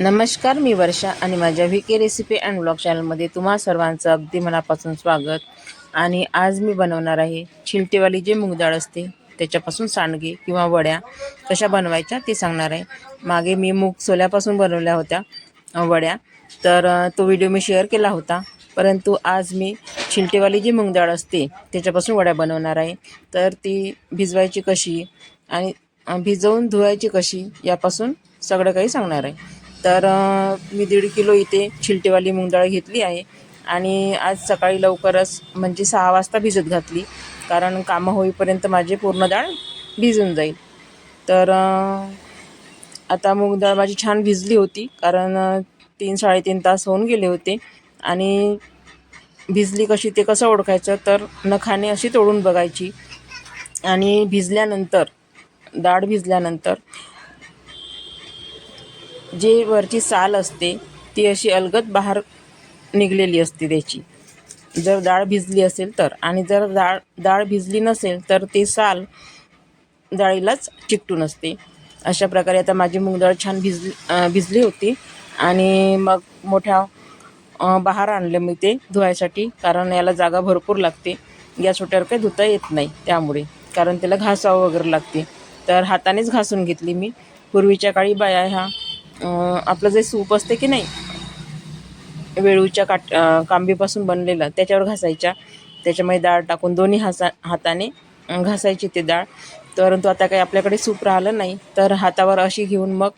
नमस्कार मी वर्षा आणि माझ्या व्हीके रेसिपी अँड ब्लॉग चॅनलमध्ये तुम्हा सर्वांचं अगदी मनापासून स्वागत. आणि आज मी बनवणार आहे छिलटेवाली जे मूग डाळ असते त्याच्यापासून सांडगे किंवा वड्या कशा बनवायच्या ते सांगणार आहे. मागे मी मूग सोल्यापासून बनवल्या होत्या वड्या. तर तो व्हिडिओ मी शेअर केला होता परंतु आज मी छिलटेवाली जी मूग डाळ असते त्याच्यापासून वड्या बनवणार आहे. तर ती भिजवायची कशी आणि भिजवून धुवायची कशी यापासून सगळं काही सांगणार आहे. तर मी दीड किलो इथे छिलटेवाली मूग डाळ घेतली आहे आणि आज सकाळी लवकरच म्हणजे सहा वाजता भिजत घातली कारण कामं होईपर्यंत माझी पूर्ण डाळ भिजून जाईल. तर आता मूग डाळ माझी छान भिजली होती कारण तीन साडेतीन तास होऊन गेले होते आणि भिजली कशी ते कसं ओळखायचं तर नखाने अशी तोडून बघायची. आणि भिजल्यानंतर डाळ भिजल्यानंतर जे वरची साल असते ती अशी अलगद बाहेर निघलेली असते त्याची. जर डाळ भिजली असेल तर आणि जर डाळ डाळ भिजली नसेल तर ते साल डाळीलाच चिकटून असते. अशा प्रकारे आता माझी मूग डाळ छान भिजली भिजली होती. आणि मग मोठ्या बाहेर आणलं मी ते धुवायसाठी कारण याला जागा भरपूर लागते. या छोट्यावर काही धुता येत नाही त्यामुळे कारण त्याला घासावं वगैरे लागते. तर हातानेच घासून घेतली मी. पूर्वीच्या काळी बाया ह्या आपलं जे सूप असते की नाही वेळूच्या काट कांबीपासून बनलेलं त्याच्यावर घासायच्या. त्याच्यामध्ये डाळ टाकून दोन्ही हासा हाताने घासायची ते डाळ. परंतु आता काही आपल्याकडे सूप राहिलं नाही तर हातावर अशी घेऊन मग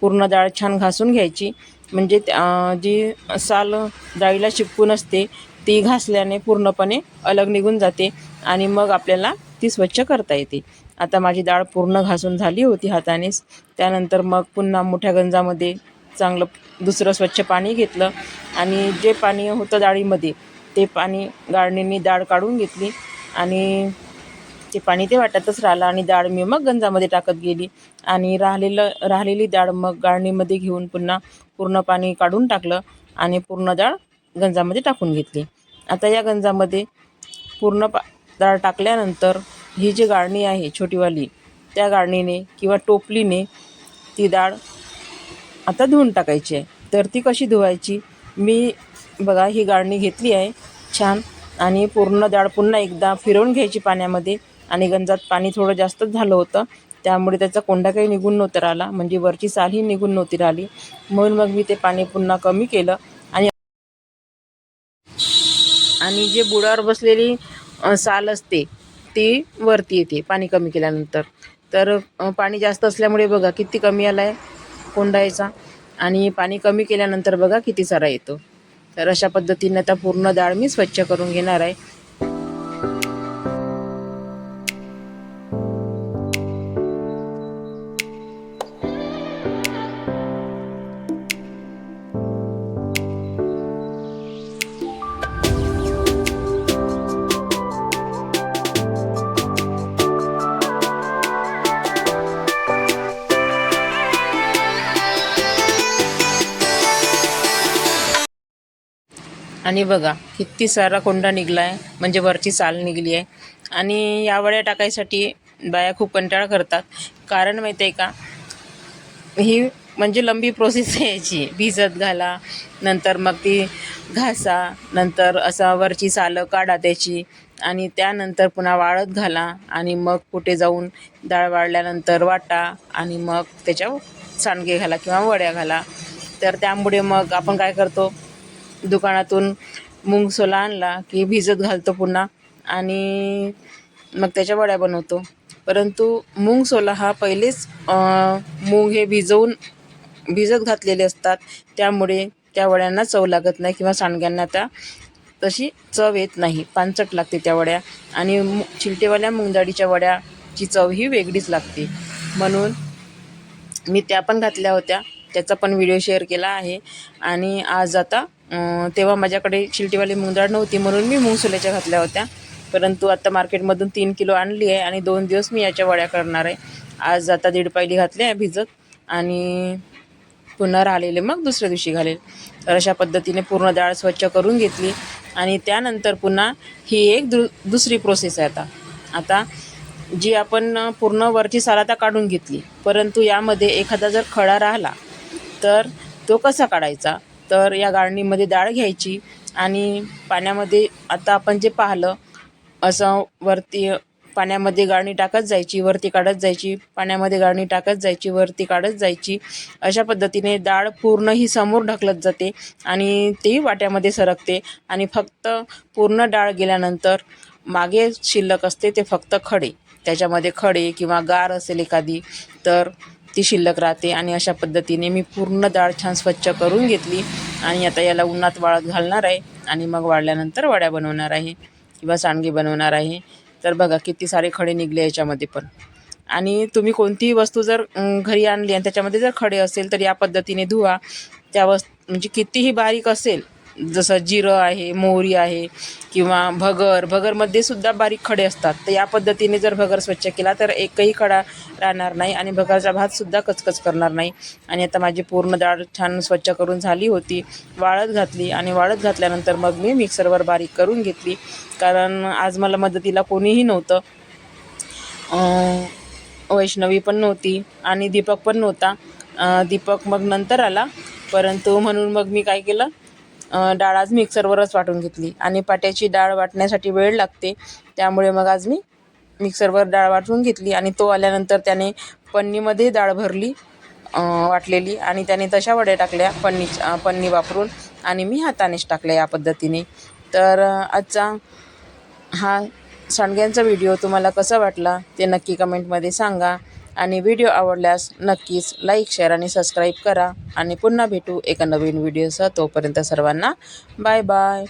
पूर्ण डाळ छान घासून घ्यायची. म्हणजे त्या- जी साल डाळीला चिपकून असते ती घासल्याने पूर्णपणे अलग निघून जाते आणि मग आपल्याला ती स्वच्छ करता येते. आता माझी डाळ पूर्ण घासून झाली होती हातानेच त्यानंतर मग पुन्हा मोठ्या गंजामध्ये चांगलं दुसरं स्वच्छ पाणी घेतलं आणि जे पाणी होतं डाळीमध्ये ते पाणी गाळणीने डाळ काढून घेतली आणि ते पाणी ते वाटतच राहिलं आणि डाळ मी मग गंजामध्ये टाकत गेली. आणि राहिलेलं राहिलेली डाळ मग गाळणीमध्ये घेऊन पुन्हा पूर्ण पाणी काढून टाकलं आणि पूर्ण डाळ गंजामध्ये टाकून घेतली. आता या गंजामध्ये पूर्ण पा डाळ टाकल्यानंतर ही जी गाळणी आहे छोटीवाली त्या गाळणीने किंवा टोपलीने ती डाळ आता धुवून टाकायची आहे. तर ती कशी धुवायची? मी बघा ही गाळणी घेतली आहे छान. आणि पूर्ण डाळ पुन्हा एकदा फिरवून घ्यायची पाण्यामध्ये. आणि गंजात पाणी थोडं जास्तच झालं होतं. त्यामुळे त्याचा कोंडा काही निघून नव्हता राहिला. म्हणजे वरची सालही निघून नव्हती राहिली. म्हणून मग मी ते पाणी पुन्हा कमी केलं. आणि आणि जे बुडावर बसलेली साल असते ती वरती येते पाणी कमी केल्यानंतर. तर पाणी जास्त असल्यामुळे बघा किती कमी आला आहे कोंडायचा आणि पाणी कमी केल्यानंतर बघा किती सारा येतो. तर अशा पद्धतीने आता पूर्ण डाळ मी स्वच्छ करून घेणार आहे. आणि बघा किती सारा कोंडा निघला आहे म्हणजे वरची साल निघली आहे. आणि या वड्या टाकायसाठी बाया खूप कंटाळा करतात. कारण माहिती आहे का ही म्हणजे लंबी प्रोसेस आहे याची भिजत घाला नंतर मग ती घासा नंतर असा वरची सालं काढा त्याची. आणि त्यानंतर पुन्हा वाळत घाला. आणि मग कुठे जाऊन डाळ वाळल्यानंतर वाटा आणि मग त्याच्या सांडगे घाला किंवा वड्या घाला. तर त्यामुळे मग आपण काय करतो दुकानातून मूग सोला आणला की भिजत घालतो पुन्हा आणि मग त्याच्या वड्या बनवतो. परंतु मूग सोला हा पहिलेच मूग हे भिजवून भिजत घातलेले असतात. त्यामुळे त्या वड्यांना चव लागत नाही किंवा सांडग्यांना त्या तशी चव येत नाही. पानचट लागते त्या वड्या आणि मु चिलटेवाल्या मुंगडाळीच्या वड्याची चव ही वेगळीच लागते. म्हणून मी त्या पण घातल्या होत्या. त्याचा पण व्हिडिओ शेअर केला आहे आणि आज आता तेव्हा माझ्याकडे शिलटीवाली मुंगडाळ नव्हती म्हणून मी मुंगसुल्याच्या घातल्या होत्या. परंतु आता मार्केटमधून तीन किलो आणली आहे आणि दोन दिवस मी याच्या वड्या करणार आहे. आज आता दीड पायली घातली आहे भिजत आणि पुन्हा राहिलेले मग दुसऱ्या दिवशी घालेल. तर अशा पद्धतीने पूर्ण डाळ स्वच्छ करून घेतली आणि त्यानंतर पुन्हा ही एक दु दुसरी प्रोसेस आहे आता. आता जी आपण पूर्ण वरची साल आता काढून घेतली परंतु यामध्ये एखादा जर खडा राहिला तर तो कसा काढायचा? तर या गाळणीमध्ये डाळ घ्यायची आणि पाण्यामध्ये आता आपण जे पाहिलं असं वरती पाण्यामध्ये गाळणी टाकत जायची वरती काढत जायची पाण्यामध्ये गाळणी टाकत जायची वरती काढत जायची. अशा पद्धतीने डाळ पूर्ण ही समोर ढकलत जाते आणि ती वाट्यामध्ये सरकते आणि फक्त पूर्ण डाळ गेल्यानंतर मागे शिल्लक असते ते फक्त खडे. त्याच्यामध्ये खडे किंवा गार असेल एखादी तर ती शिल्लक राहते आणि अशा पद्धतीने मी पूर्ण डाळ छान स्वच्छ करून घेतली. आणि आता याला उन्हात वाळत घालणार आहे आणि मग वाळल्यानंतर वड्या बनवणार आहे किंवा सांडगे बनवणार आहे. तर बघा किती सारे खडे निघले याच्यामध्ये पण. आणि तुम्ही कोणतीही वस्तू जर घरी आणली आणि त्याच्यामध्ये जर खडे असेल तर या पद्धतीने धुवा. त्या वस् म्हणजे कितीही बारीक असेल जसं जिरं आहे मोहरी आहे किंवा भगर भगरमध्ये सुद्धा बारीक खडे असतात. तर या पद्धतीने जर भगर स्वच्छ केला तर एकही खडा राहणार नाही आणि भगरचा भातसुद्धा कचकच करणार नाही. आणि आता माझी पूर्ण डाळ छान स्वच्छ करून झाली होती. वाळत घातली आणि वाळत घातल्यानंतर मग मी मिक्सरवर बारीक करून घेतली. कारण आज मला मदतीला कोणीही नव्हतं. वैष्णवी पण नव्हती आणि दीपक पण नव्हता. दीपक मग नंतर आला. परंतु म्हणून मग मी काय केलं? डाळ आज मिक्सरवरच वाटून घेतली. आणि पाट्याची डाळ वाटण्यासाठी वेळ लागते. त्यामुळे मग आज मी मिक्सरवर डाळ वाटून घेतली आणि तो आल्यानंतर त्याने पन्नीमध्ये डाळ भरली वाटलेली आणि त्याने तशा वड्या टाकल्या पन्नी पन्नी वापरून आणि मी हातानेच टाकल्या या पद्धतीने. तर आजचा हा सांडग्यांचा व्हिडिओ तुम्हाला कसा वाटला ते नक्की कमेंटमध्ये सांगा. आणि व्हिडिओ आवडल्यास नक्कीच लाईक शेअर आणि सबस्क्राईब करा. आणि पुन्हा भेटू एका नवीन व्हिडिओसह तोपर्यंत सर्वांना बाय बाय